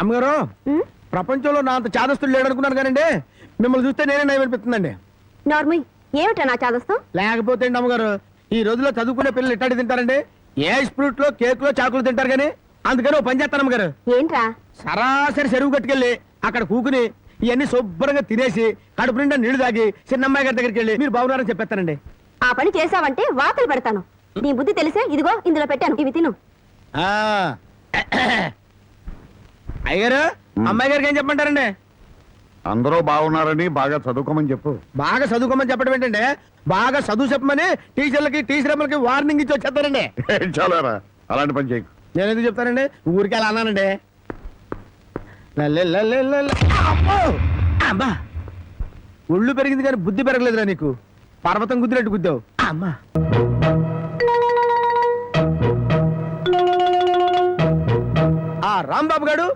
అమ్మగారు ప్రపంచంలో నా అంత చాదస్తులు లేడు అనుకున్నాను కానండి. మిమ్మల్ని చూస్తే నేనే నయం అనిపిస్తుందండి. నార్మల్ ఏమిటా నా చాదస్తాం? లేకపోతే అమ్మగారు ఈ రోజుల్లో చదువుకునే పిల్లలు ఇట్టాడి తింటారండి. ఏ స్ప్రూట్లో కేక్లో చాకులు తింటారు కానీ అందుకని ఓ పని చేస్తాను అమ్మగారు. ఏంట్రా? సరాసరి చెరువు కట్టుకెళ్ళి అక్కడ కూకుని ఇవన్నీ శుభ్రంగా తినేసి కడుపు నిండా నీళ్ళు తాగి చిన్నమ్మాయి గారి దగ్గరికి వెళ్ళి మీరు బాగున్నారని చెప్పేస్తానండి. ఆ పని చేసావంటే వాతలు పెడతాను. నీ బుద్ధి తెలిసే ఇదిగో ఇందులో పెట్టాను. ఇవి తిను. ఆ. అయ్యగారు అమ్మాయి గారికి ఏం చెప్పమంటారండి? అందరూ బాగున్నారని బాగా చదువుకోమని చెప్పు. బాగా చదువుకోమని చెప్పడం ఏంటంటే బాగా చదువు చెప్పమని టీచర్లకి టీచర్లకి వార్నింగ్ ఇచ్చి వచ్చేస్తారండి. చాలారా అలాంటి పని చేయకు. నేను ఎందుకు చెప్తానండి? ఊరికి అలా అన్నానండి! అమ్మా! ఒళ్ళు పెరిగింది కానీ బుద్ధి పెరగలేదురా నీకు. పర్వతం గుద్దినట్టు గుద్దావు. అమ్మా! ఆ రాంబాబు గారు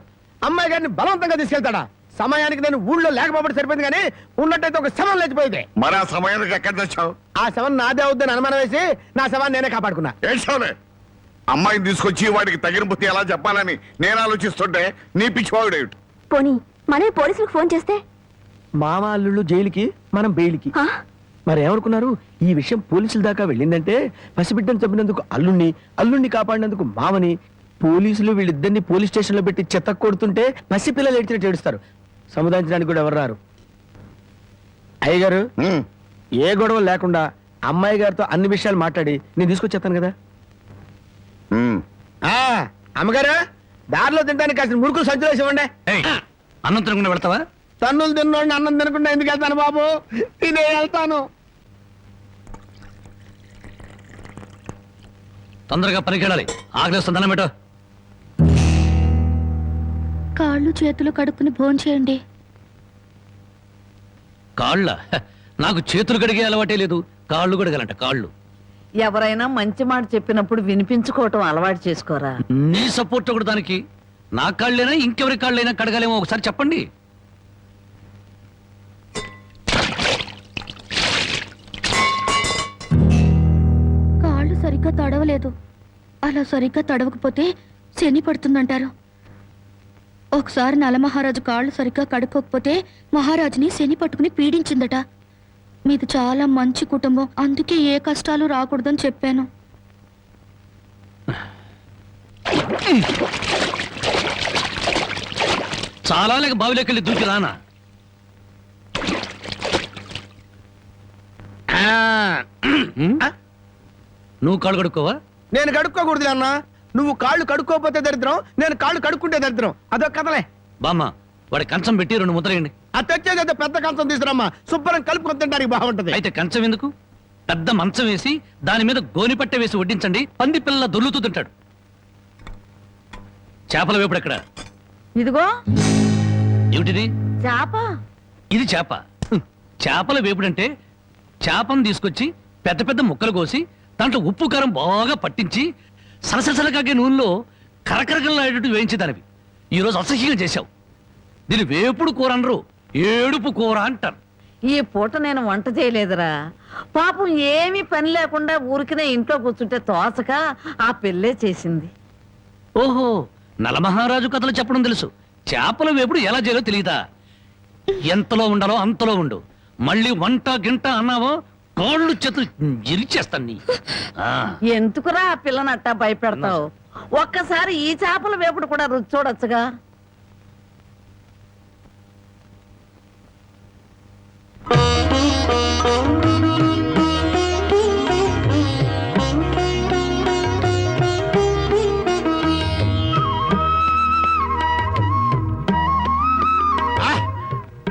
అమ్మాయి గారిని బలవంతంగా తీసుకెళ్తాడా? సమయానికి నేను ఊళ్ళో లేకపోవడం సరిపోయింది కానీ ఉన్నట్టయితే ఒక శవం లేచిపోయింది. మరి ఆ సమయానికి ఎక్కడ తెచ్చావు? ఆ శవం నాదే అవుద్దని అనుమానం వేసి నా శవాన్ని నేనే కాపాడుకున్నా. ఏడ్చావులే అమ్మాయిని తీసుకొచ్చి వాడికి తగిన బుద్ధి ఎలా చెప్పాలని నేను ఆలోచిస్తుంటే నీ పిచ్చివాడు పోనీ మనమే పోలీసులకు ఫోన్ చేస్తే? మామ అల్లుళ్ళు జైలుకి మనం బెయిల్కి. ఆ? మరి ఏమనుకున్నారు? ఈ విషయం పోలీసుల దాకా వెళ్ళిందంటే పసిబిడ్డను చంపినందుకు అల్లుణ్ణి అల్లుణ్ణి కాపాడినందుకు మామని పోలీసులు వీళ్ళిద్దరిని పోలీస్ స్టేషన్లో పెట్టి చెత్త కొడుతుంటే పసిపిల్లలు ఏడ్చినట్టు ఏడుస్తారు. సముదాయించడానికి కూడా ఎవరు రారు. అయ్యగారు ఏ గొడవ లేకుండా అమ్మాయి గారితో అన్ని విషయాలు మాట్లాడి నేను తీసుకొచ్చేస్తాను కదా. ఆ అమ్మగారు దారిలో తింటానికి కాసిన మురుకులు సంచులు వేసి ఇవ్వండి అన్నం తినకుండా పెడతావా తన్నులు తిన్నోడిని అన్నం తినకుండా ఎందుకు వెళ్తాను బాబు? తినే వెళ్తాను. తొందరగా పనికి వెళ్ళాలి దండం పెట్టు కాళ్ళు చేతులు కడుక్కుని భోంచేయండి కాళ్ళ? నాకు చేతులు కడిగే అలవాటే లేదు. కాళ్ళు కడగాలంట కాళ్ళు. ఎవరైనా మంచి మాట చెప్పినప్పుడు వినిపించుకోవటం అలవాటు చేసుకోరా? నీ సపోర్ట్ ఒకటి దానికి. నా కాళ్ళైనా ఇంకెవరి కాళ్ళైనా కడగాలేమో ఒకసారి చెప్పండి. కాళ్ళు సరిగ్గా తడవలేదు. అలా సరిగ్గా తడవకపోతే శని పడుతుందంటారు. ఒకసారి నలమహారాజు కాళ్ళు సరిగ్గా కడుక్కోకపోతే మహారాజుని శని పట్టుకుని పీడించిందట. మీది చాలా మంచి కుటుంబం. అందుకే ఏ కష్టాలు రాకూడదని చెప్పాను. చాలా లేక బావిలోకి వెళ్ళి దూకి రానా? నువ్వు కాళ్ళు కడుక్కోవా? నేను కడుక్కోకూడదు అన్న. నువ్వు కాళ్ళు కడుక్కోకపోతే దరిద్రం నేను కాళ్ళు కడుక్కుంటే దరిద్రం. అదొక కథలే. బామ్మ వాడి కంచం పెట్టి రెండు ముద్రయండి అది తెచ్చేది అయితే పెద్ద కంచం తీసుకురమ్మా. శుభ్రం కలుపుకొని తింటానికి బాగుంటది. అయితే కంచం ఎందుకు? పెద్ద మంచం వేసి దాని మీద గోనిపట్టె వేసి వడ్డించండి. పంది పిల్ల దొర్లుతూ తింటాడు. చేపల వేపుడు ఎక్కడ? ఇదిగో. ఏమిటిది? చేప. ఇది చేప. హ్మ్. చేపల వేపుడంటే చేపను తీసుకొచ్చి పెద్ద పెద్ద ముక్కలు కోసి దాంట్లో ఉప్పు కారం బాగా పట్టించి సలసలసలకాగే నూనెలో కరకరకలాడేటట్టు వేయించేదానివి ఈరోజు అసహ్యంగా చేశావు. దీని వేపుడు కూర అనరు ఏడుపు కూర అంటారు. ఈ పూట నేను వంట చేయలేదురా. పాపం ఏమీ పని లేకుండా ఊరికినే ఇంట్లో కూర్చుంటే తోసక ఆ పెళ్ళే చేసింది. ఓహో నలమహారాజు కథలు చెప్పడం తెలుసు. చేపల వేపుడు ఎలా చేయాలో తెలియదా ఎంతలో ఉండాలో అంతలో ఉండు. మళ్ళీ వంట గింట అన్నావో కాళ్ళు చేతులు ఇరిచేస్తాను నీ. ఆ. ఎందుకురా ఆ పిల్లనట్టా భయపెడతావు? ఒక్కసారి ఈ చేపల వేపుడు కూడా రుచి చూడొచ్చుగా.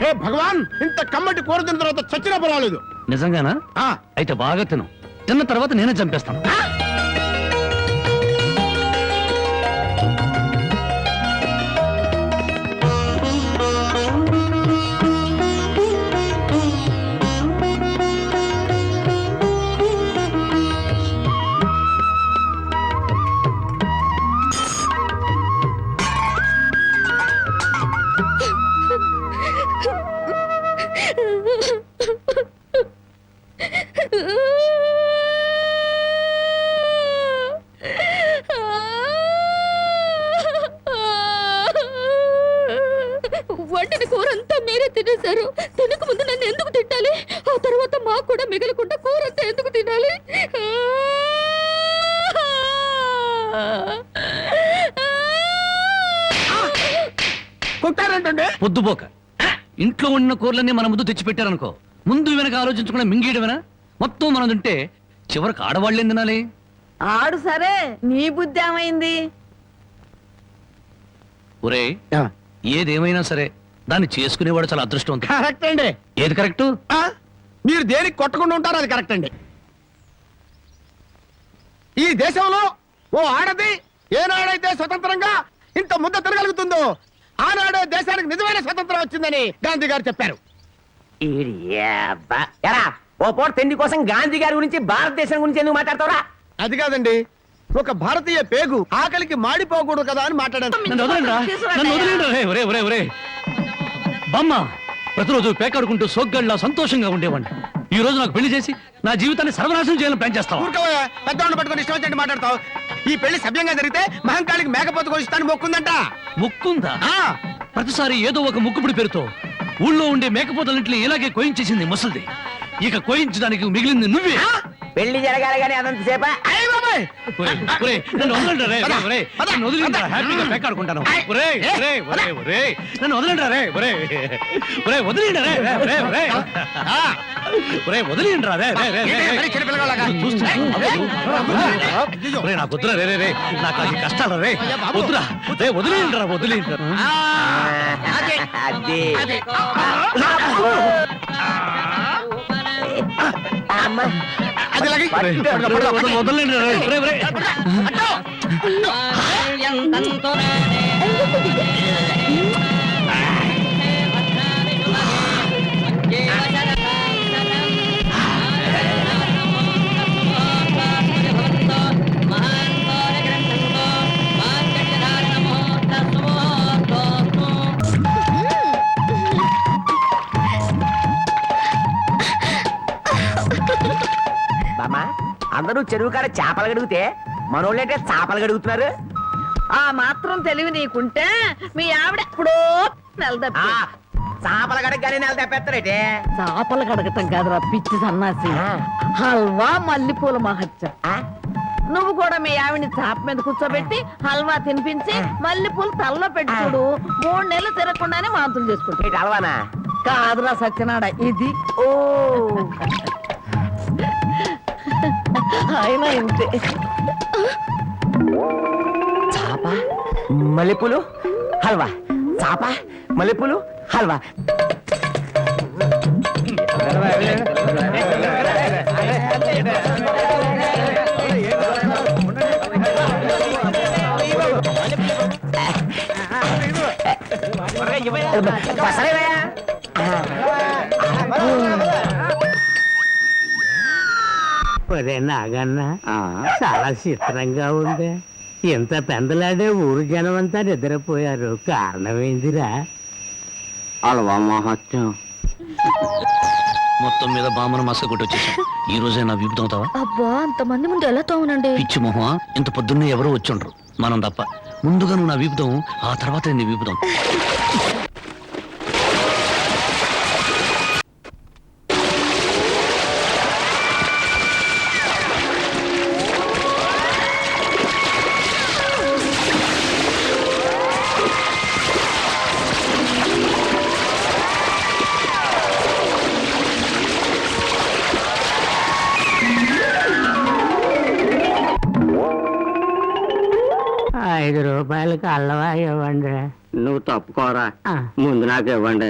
హే భగవాన్ ఇంత కమ్మటి కూర తిన్న తర్వాత చచ్చినా పర్వాలేదు. నిజంగానా? ఆ, అయితే బాగా తిను. తిన్న తర్వాత నేనే చంపేస్తాను. వండిన కూర అంతా మీరే తినేశారు. తినక ముందు నన్ను ఎందుకు తిట్టాలి? ఆ తర్వాత మాకు కూడా మిగలకుండా కూర అంతా ఎందుకు తినాలి? కొట్టారంటే పొద్దుపోక ఇంట్లో ఉన్న కూరలన్నీ మన ముందు తెచ్చిపెట్టారనుకో. ముందు వెనక ఆలోచించకుండా మింగేయడమేనా? మొత్తం మనం తింటే చివరికి ఆడవాళ్ళు ఏం తినాలి? ఆడు సరే నీ బుద్ధి ఏమైంది? ఒరే ఏదేమైనా సరే దాన్ని చేసుకునేవాడు చాలా అదృష్టవంతుడు. కరెక్ట్ అండి. ఏది కరెక్ట్? ఆ? మీరు దేనికి కొట్టకుండా ఉంటారో అది కరెక్ట్ అండి. ఈ దేశంలో ఓ ఆడది ఏనాడైతే స్వతంత్రంగా ఇంత ముద్ద తిరగలుగుతుందో ఆనాడే దేశానికి నిజమైన స్వతంత్రం వచ్చిందని గాంధీ గారు చెప్పారు. ఓ పూట తిండి కోసం గాంధీ గారి గురించి భారతదేశం గురించి ఎందుకు మాట్లాడతావురా? అది కాదండి. ఒక భారతీయ పేగు ఆకలికి మాడిపోకూడదు కదా అని మాట్లాడాను. బామ్మ! ప్రతిరోజు పేకాడుకుంటూ సోగ్గాళ్ళ సంతోషంగా ఉండేవాడిని. ఈ రోజు నాకు పెళ్ళి చేసి నా జీవితాన్ని సర్వనాశనం చేయాలని ప్లాన్ చేస్తావా? ఊరుకోవయ్యా పెద్దవాళ్ళు పట్టుకొని ఇష్టం వచ్చినట్టు మాట్లాడతావు. ఈ పెళ్ళి సభ్యంగా జరిగితే మహంకాళికి మేకపోతు కోసిస్తాను మొక్కుందంట. ముక్కుందా? ఆ. ప్రతిసారి ఏదో ఒక ముక్కుపుడి పేరుతో ఊళ్ళో ఉండే మేకపోతలన్నింటినీ ఇలాగే కోయించేసింది ముసలిది. ఇక కోయించడానికి మిగిలింది నువ్వే. పెళ్ళి జరగాలి కానీ అదంత నాకు వద్దురా రే రే నాకు అది కష్టాలు రే. వద్దురా. రే వదిలేయండి రా వదిలేయండి రా. ఆ, అదే. వదలండి అందరూ చెరువు కాడ చేపలు గడిగితే మనోళ్ళంటే చేపలు గడుగుతున్నారు ఆ మాత్రం తెలివి నీకుంటే మీ ఆవిడ ఎప్పుడో నెలదప్పి చేపలు గడగగానే నెల తెప్పేస్తారేటే? చేపలు కడగటం కాదురా పిచ్చి సన్నాసి. హల్వా మల్లెపూల మహత్యం? నువ్వు కూడా మీ ఆవిడ్ని చాప మీద కూర్చోబెట్టి హల్వా తినిపించి మల్లెపూలు తలలో పెట్టి చూడు మూడు నెలలు తిరగకుండానే వాంతులు చేసుకుంటా ఏంటి అలవానా? కాదురా సత్యనాడ ఇది ఓ. ఆయన ఇంతే. చాప? మల్లెపూలు? హల్వా. చాప? మల్లెపూలు? హల్వా. వస్తలేవయ్యా? ఒరే నాగన్న? చాలా చిత్రంగా ఉంది. ఇంత పెందలాడే ఊరు జనం అంతా నిద్రపోయారు. కారణమేందిరా? అలవా మహత్యం మొత్తం మీద బామ్మను మసక కొట్టి వచ్చేసాం. ఈ రోజే నా వీపు తోముతావా అబ్బా అంతమంది ముందు ఎలా తోమనండి? పిచ్చి మొహ ఇంత పొద్దున్నే ఎవరో వచ్చుండ్రు మనం తప్ప. ముందుగా నువ్వు నా వీపుతాం ఆ తర్వాత నేను నీ వీపుతాం ఐదు రూపాయలకి అల్లవా ఇవ్వండి. నువ్వు తప్పుకోరా. ముందు నాకు ఇవ్వండి.